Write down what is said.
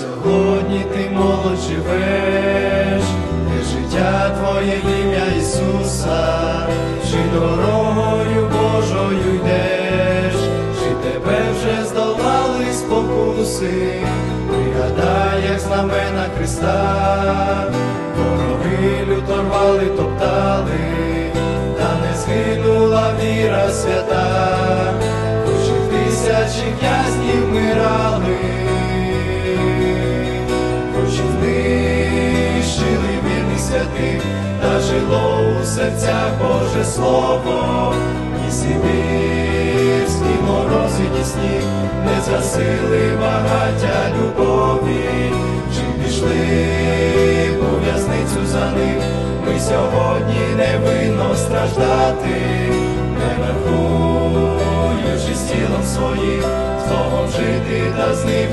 сьогодні ти молод живеш, де життя твоє ім'я Ісуса, чи дорогою Божою йдеш, чи тебе вже здолали спокуси, пригадай, як знамена Христа, вороги люто рвали, топтали, та не згинула віра свята, хоч тисячі князнів мирали, та жило у серцях Боже Слово, і сибірські морози, ні сніг не засили багаття любові, чи пішли у в'язницю за них, ми сьогодні не винно страждати, не махуючи з тілом своїм, словом жити та з ним